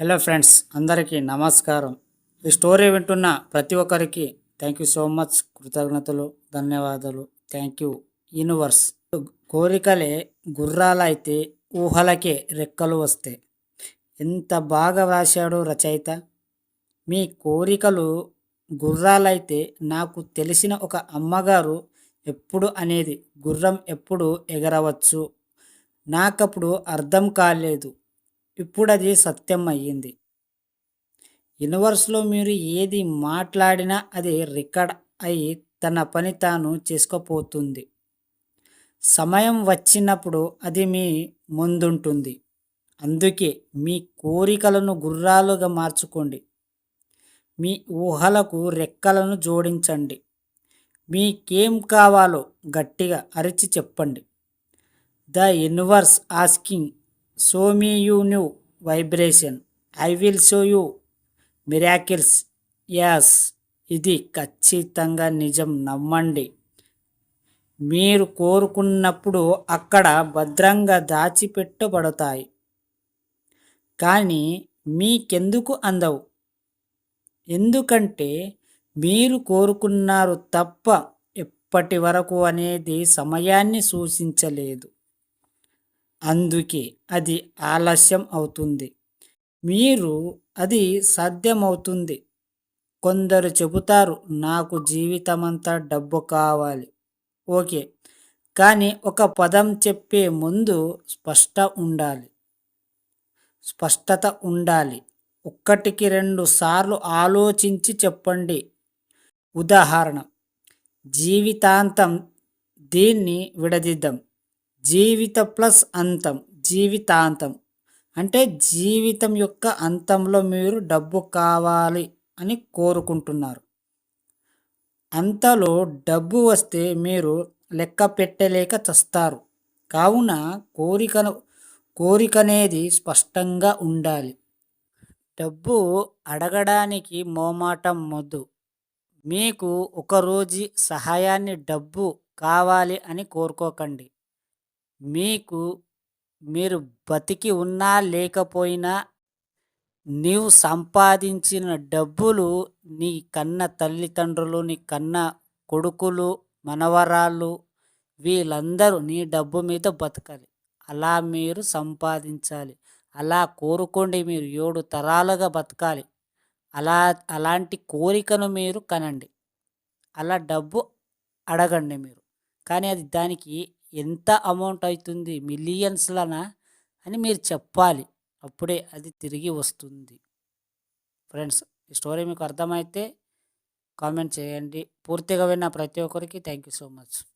Hello friends అందరికీ నమస్కారం. ఈ స్టోరీ వింటున్న ప్రతి ఒక్కరికి థ్యాంక్ యూ సో మచ్ కృతజ్ఞతలు ధన్యవాదాలు. థ్యాంక్ యూ యూనివర్స్ కోరికలే గుర్రాలైతే ఊహలకే రెక్కలు వస్తాయి ఎంత బాగా వ్రాశాడు రచయిత. మీ కోరికలు గుర్రాలైతే నాకు తెలిసిన ఒక అమ్మగారు ఎప్పుడు అనేది గుర్రం ఎప్పుడు ఎగరవచ్చు. నాకప్పుడు అర్థం కాలేదు. ఇప్పుడు అది సత్యం అయ్యింది. యూనివర్స్లో మీరు ఏది మాట్లాడినా అది రికార్డ్ అయి తన పని తాను చేసుకోపోతుంది. సమయం వచ్చినప్పుడు అది మీ ముందుంటుంది. అందుకే మీ కోరికలను గుర్రాలుగా మార్చుకోండి. మీ ఊహలకు రెక్కలను జోడించండి. మీకేం కావాలో గట్టిగా అరిచి చెప్పండి. The universe asking show me you new vibration. I will show you miracles. As ఇది ఖచ్చితంగా నిజం. నమ్మండి మీరు కోరుకున్నప్పుడు అక్కడ భద్రంగా దాచిపెట్టబడతాయి. కానీ మీకెందుకు అందవు? ఎందుకంటే మీరు కోరుకున్నారు తప్ప ఎప్పటి వరకు అనేది సమయాన్ని సూచించలేదు. అందుకే అది ఆలస్యం అవుతుంది. మీరు అది సాధ్యమవుతుంది. కొందరు చెబుతారు నాకు జీవితమంతా డబ్బు కావాలి. ఓకే. కానీ ఒక పదం చెప్పే ముందు స్పష్ట ఉండాలి. స్పష్టత ఉండాలి. ఒక్కటికి రెండు సార్లు ఆలోచించి చెప్పండి. ఉదాహరణ జీవితాంతం దీన్ని విడదిద్దాం. జీవిత ప్లస్ అంతం జీవితాంతం. అంటే జీవితం యొక్క అంతంలో మీరు డబ్బు కావాలి అని కోరుకుంటున్నారు. అంతలో డబ్బు వస్తే మీరు లెక్క పెట్టలేక చస్తారు. కావున కోరికను కోరికనేది స్పష్టంగా ఉండాలి. డబ్బు అడగడానికి మోమాటం మొద్దు మీకు ఒకరోజు సహాయాన్ని డబ్బు కావాలి అని కోరుకోకండి. మీకు మీరు బతికి ఉన్నా లేకపోయినా నీవు సంపాదించిన డబ్బులు నీ కన్న తల్లిదండ్రులు నీ కన్న కొడుకులు మనవరాళ్ళు వీళ్ళందరూ నీ డబ్బు మీద బతకాలి. అలా మీరు సంపాదించాలి. అలా కోరుకోండి మీరు ఏడు తరాలుగా బతకాలి. అలా అలాంటి కోరికను మీరు కనండి. అలా డబ్బు అడగండి మీరు. కానీ అది దానికి ఎంత అమౌంట్ అవుతుంది మిలియన్స్లనా? అని మీరు చెప్పాలి. అప్పుడే అది తిరిగి వస్తుంది. ఫ్రెండ్స్ ఈ స్టోరీ మీకు అర్థమైతే కామెంట్ చేయండి. పూర్తిగా విన్న ప్రతి ఒక్కరికి థ్యాంక్ యూ సో మచ్.